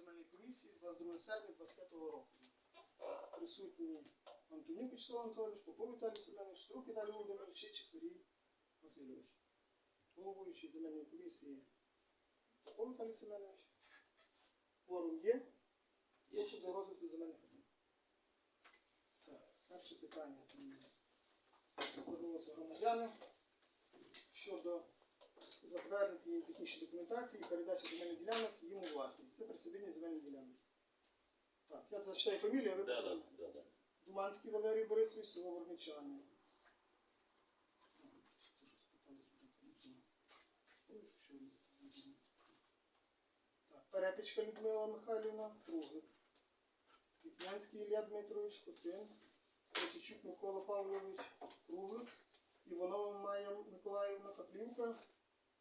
земельної комісії 22 серпня 25 року. Присутні Антонюк Вячеслав Анатолійович, Попов Віталій Семенович, Струк Віталій Володимирович, Чичик Сергій Васильович. Головуючий земельної комісії Попов Віталій Семенович. Форум є. Прошу до розвитку земельних питань. Так, перше питання це у нас звернулися громадяни щодо затвердити її технічні документації і передачі земельних ділянок їм у власність. Це присадибні земельні ділянки. Так, я зачитаю фамілію, а ви Да, да, потім. да, да. Думанський Валерій Борисович, село Ворничани. Так, Перепічка Людмила Михайлівна, Круглик. Квітнянський Ілля Дмитрович, Котин. Стратічук Микола Павлович, Круглик. Іванова Майя Миколаївна Каплівка.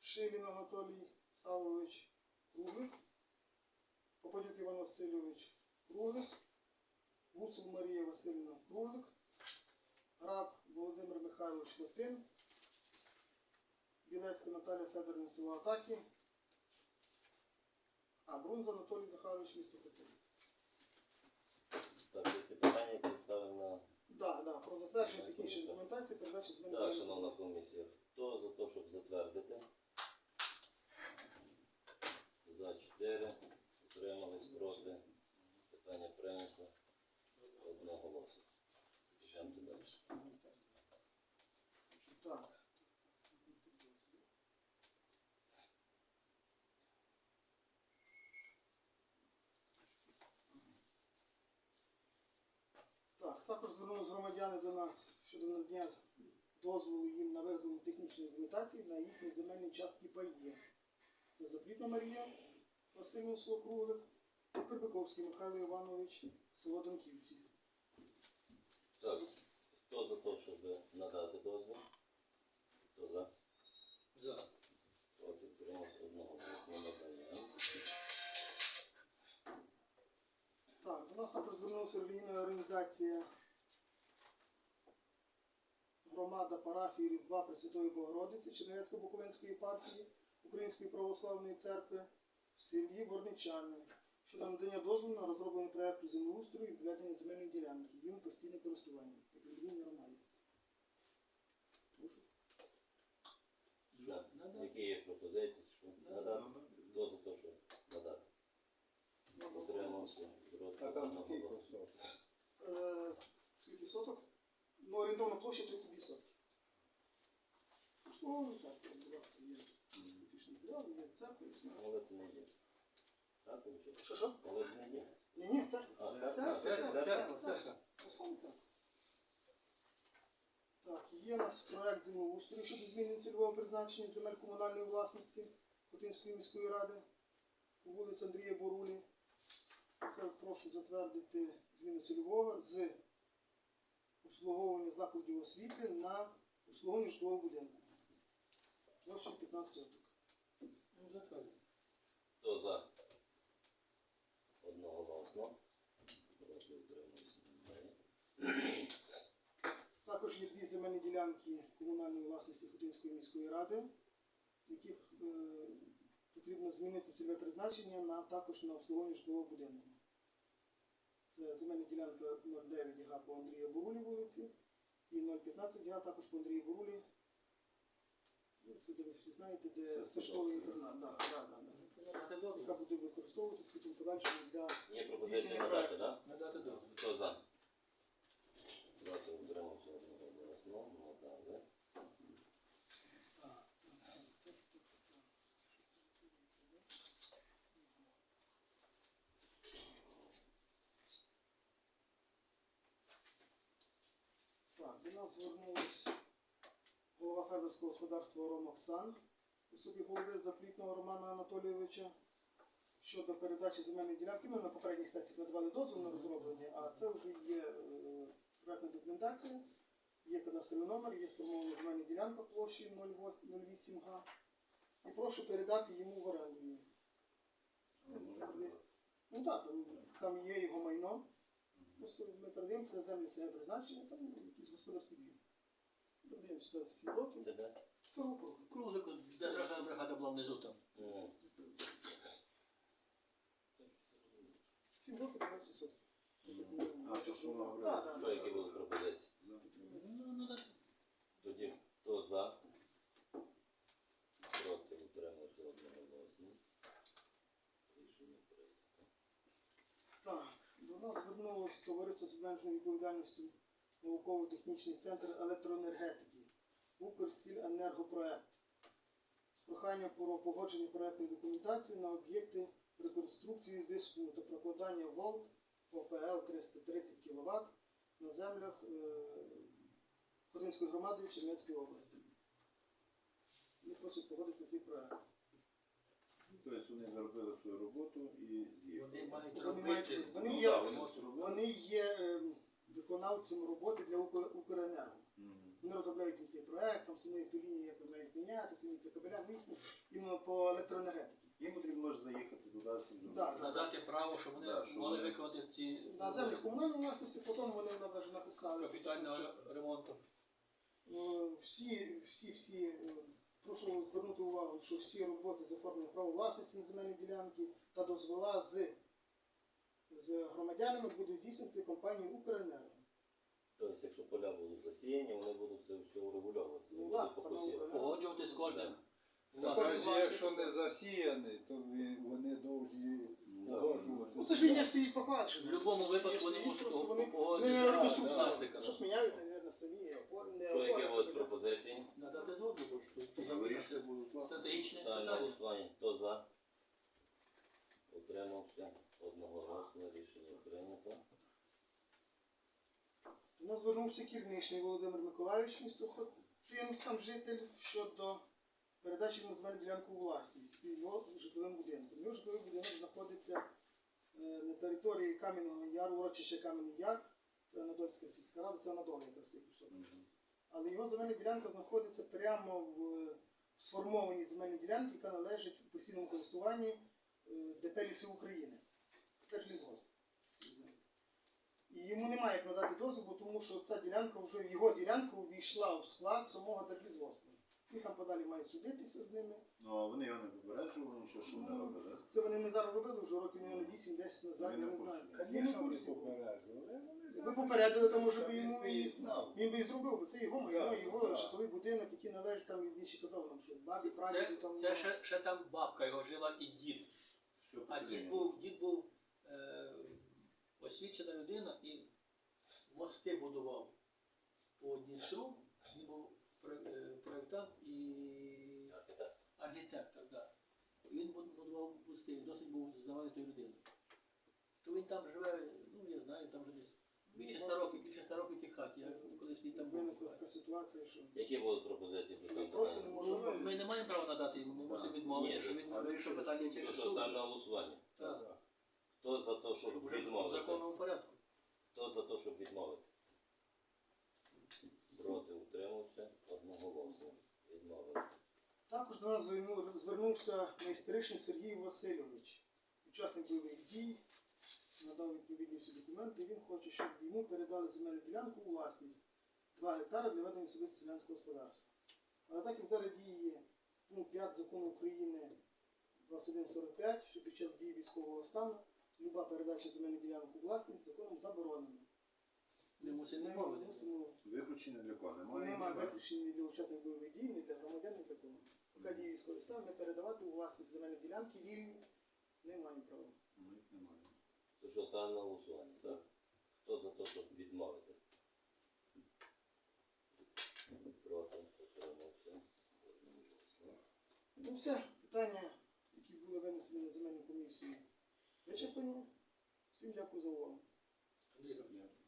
Шилін Анатолій Савович, Круглик. Попадюк Іван Васильович, Круглик. Гуцул Марія Васильівна Круглик, Граб Володимир Михайлович Латин, Білецька Наталія Федорівна село Атаки, а Брунза Анатолій Захарович місто Котин. Так, ці питання представлено. Да, да, про затвердження технічної документації, передачі Так, шановна комісія, хто за те, щоб затвердити? За 4, утримались проти. Питання прийнято одноголосно. Йдемо далі. Так. Так, також звернулися громадяни до нас щодо надання дозволу їм на виготовлення технічної документації на їхні земельні частки паї. Це Заплітна Марія Васильівна село Круглик Прибиковський Михайло Іванович село Донківці. Так, хто за те, щоб надати дозвіл? Хто за? За. Проти утримались одноголосно надання. Так, до нас також звернулася релігійна організація громада парафії Різдва Пресвятої Богородиці Чернівецько-Буковинської партії Української православної церкви в селі Ворничани щодо надання дозволу на розроблення проекту землеустрою і відведення земельної ділянки. У постійне користування як релігійній громаді. Прошу. Так, Які є пропозиції? Що надати? За те, щоб надати? Утримався. А там скільки соток? Е, скільки соток? Ну, орієнтовна площа 32 сотки. Слово церква, будь ласка, є матеріал, є церква, існує. Молитви не є. Що, що? Є. Ні, ні, церква. Церква, церква, церква, церква. Так, є у нас проект землеустрою щодо зміни цільового призначення земель комунальної власності Хотинської міської ради по вулиці Андрія Борулі. Це прошу затвердити зміну цільового з обслуговування закладів освіти на обслуговування житлового будинку. Площа 15 соток. Ну, затвердив. Хто за? Одноголосно. Проти утримався. Також є дві земельні ділянки комунальної власності Хотинської міської ради, в яких е, потрібно змінити цільове призначення на також на обслуговування житлового будинку. Це земельна ділянка 09 га по Андрія Борулі вулиці і 015 га також по Андрію Борулі. Ну, Це де ви всі знаєте, де Це інтернат, да, да, да, да. Яка буде використовуватись потім подальшому для Є пропозиція надати, так? Надати дозвіл. Хто за? Проти утримався одноголосно. Надали. Так, Так, до нас звернулись голова фермерського господарства Ромоксан у собі голови заплітного Романа Анатолійовича щодо передачі земельної ділянки. Ми на попередніх сесіях надавали дозвіл на розроблення, а це вже є е, проектна документація, є кадастровий номер, є сформована земельна ділянка площею 0,8 га. І прошу передати йому в оренду. Ну так, там, там є його майно. Просто ми передаємо на землі себе призначення, там якісь господарські дії. Передаємо сюди в 7 років. Це де? 40 років. Круглик, де бригада бригада була внизу там. Ну, 20%. А, то, що воно. Так, так, Що, які так. пропозиції? Ну, ну так. Тоді хто за? Проти утримався одноголосно. Рішення прийнято. Так, до нас звернулось товариство з обмеженою відповідальністю науково-технічний центр електроенергетики Укрсільенергопроект з проханням про погодження проектної документації на об'єкти реконструкції зв'язку та прокладання волт ОПЛ 330 кВт на землях е, Хотинської громади Чернецької області. Вони просять погодити цей проект. Тобто вони зробили свою роботу і з'їхали. Вони мають Вони мають- робити. вони Ну, є- вони. Вони є ем, виконавцем роботи для Укр- Укренерго. Мгм. Вони розробляють їм цей проект, там самі ту лінію, як вони мають міняти, самі ці кабеля, ну їх іменно по електроенергетиці. Їм потрібно ж заїхати туди, щоб зробити. Надати право, щоб вони Да, щоб могли вони- виконати ці На землях комунальної власності потім вони нам навіть написали. капітального ремонту. е, Всі, всі, всі, е, прошу звернути увагу, що всі роботи з оформлення права власності на земельні ділянки та дозвола з, з громадянами буде здійснювати компанія Укренерго. Тобто, якщо поля будуть засіяні, вони будуть це все урегульовувати. Ну, так, саме покосити. З кожним. Навіть якщо не засіяний, то ви- вони повинні Да. Ну це ж лінія стоїть покладена. В будь-якому випадку вони вони погодити реконструкцію. власниками. Щось міняють, самі не Що, які будуть пропозиції? Надати дозвіл, що Вирішити будуть стратегічне Ставимо на питання. голосування. Хто за? Утримався. Одноголосно рішення прийнято. Нас звернувся Кірничний Володимир Миколайович, місто Хотин, сам житель, щодо передачі йому земельну ділянку у власність під його житловим будинком. Його житловий будинок знаходиться е, на території Кам'яного Яру, урочище Кам'яний Яр, це Анатольська сільська рада, це Анатолій якраз цей кусок. Але його земельна ділянка знаходиться прямо в, сформованій земельній ділянці, яка належить у постійному користуванні е, ДП Ліси України. Теж лісгосп. І йому немає як надати дозволу, тому що ця ділянка вже його ділянка увійшла в склад самого держлісгоспу. І там подалі мають судитися з ними. Ну, а вони його не попереджували, нічого, що вони робили. так? Це вони не зараз робили вже років мабуть, 8-10 назад, я не не знаю. Він не в курсі. Ви попередили, то може би йому і він би і зробив, бо це його майно, його житловий будинок, який належить там, він ще казав нам, що бабі, прадіду там. це ще, ще там бабка його жила і дід. А дід був, дід був е, освічена людина і мости будував по Дністру. Він був е. Архітектор, да. Він буд- будував він досить був знаменитою людиною. То він там живе, ну я знаю, там вже десь більше ста років, більше ста років тій хаті. Я колись він там був. Така ситуація, що Які будуть пропозиції по Ми цьому просто не питанню? можемо. Ну, Ми не маємо права надати йому, ми мусимо Ні, відмовити, що ну, він вирішив питання через що суд. ставимо на голосування? Так, Хто за те, щоб щоб вже в відмовити? законному порядку. Хто за те, щоб відмовити? Проти утримався. Одноголосно. Також до нас звернувся майстеричний Сергій Васильович, учасник бойових дій, надав відповідні всі документи. Він хоче, щоб йому передали земельну ділянку у власність 2 гектари для ведення особисто селянського господарства. Але так як зараз діє пункт 5 закону України 2145, що під час дії військового стану люба передача земельних ділянок у власність законом заборонена. Ми мусимо Виключення для кого? Немає. Немає ні для учасників бойових дій, ні для громадян, ні для кого. Поки діє військовий стан, ми передавати у власність земельні ділянки вільні не маємо права. Ну, їх немає. Це що ставимо на голосування, так? Хто за те, щоб відмовити? Проти. Ну все, питання, які були винесені на земельну комісію, вичерпані. Всім дякую за увагу. Андрій, Дякую.